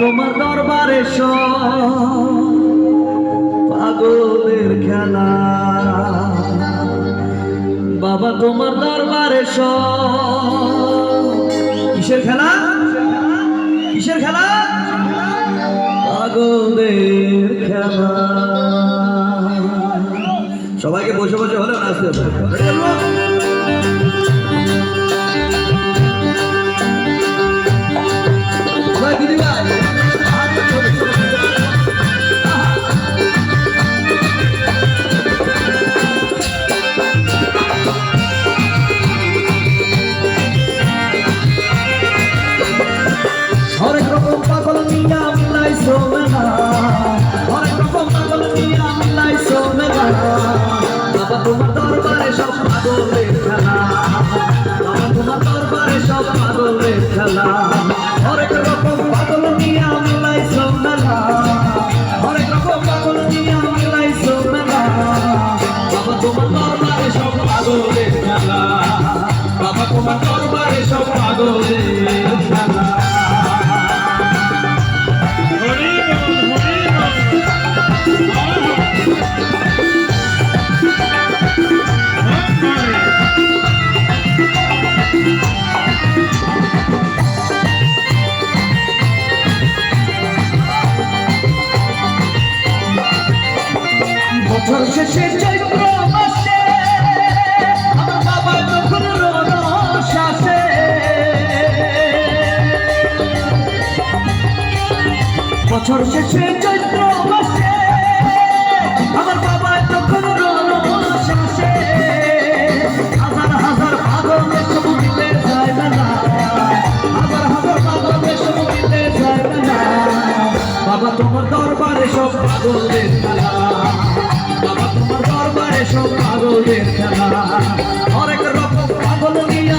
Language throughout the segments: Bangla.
তোমার দরবারে পাগলের খেলা। বাবা, তোমার দরবারে কিসের খেলা? কিসের খেলা? পাগলের খেলা। সবাইকে বসে বসে হলে নাচতে হবে। বাবা তোমার দরবারে সব পাগলের বছর শেষে চৈত্র মাসে বছর শেষে চৈত্র মাসে আমার বাবা রোজ আসে হাজার হাজার পাগল মিলে যায় না হাজার হাজার পাগল মিলে যায় না বাবা তোমার দরবারে সব পাগলের খেলা। বাবা তোমার দরবারে সব খেলা। হরেক রকম পাগল নিয়ে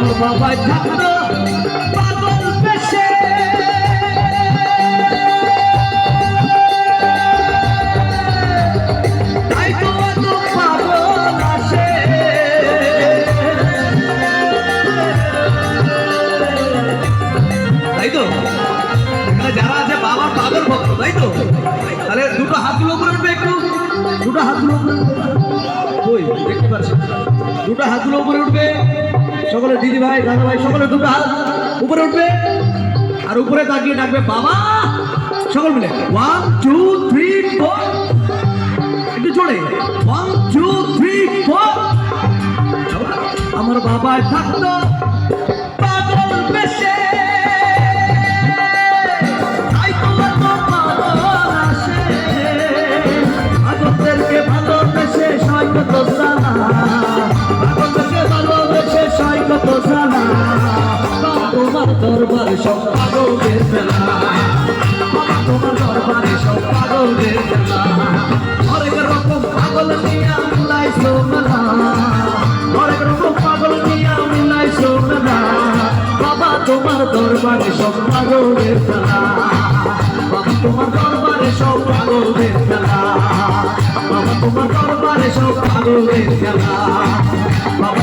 বাবা পাগল তো? এখানে যারা আছে বাবার পাগল ভক্ত, তাই তো? তাহলে দুটো হাতগুলো উপরে একটু। দুটো হাতগুলো উপরে। দেখতে পাচ্ছি দুটো হাতগুলো উপরে উঠবে। সকলে দিদি ভাই, দাদা ভাই, সকলে দুটো হাত উপরে উঠবে। আর উপরে তাকিয়ে ডাকবে, বাবা! সকল মিলে ওয়ান টু থ্রি ফোর একটু জোরে ওয়ান টু থ্রি ফোর আমার বাবা থাকতো। তোমার দরবারে সব পাগলের বেলা তোমার দরবারে সব পাগলের বেলা হরেক রকম পাগল নিয়ে আমলাই সোমলা হরেক রকম পাগল নিয়ে আমলাই সোমলা বাবা, তোমার দরবারে সব পাগলের বেলা বাবা, তোমার দরবারে সব পাগলের খেলা। বাবা, তোমার দরবারে সব পাগলের বাবা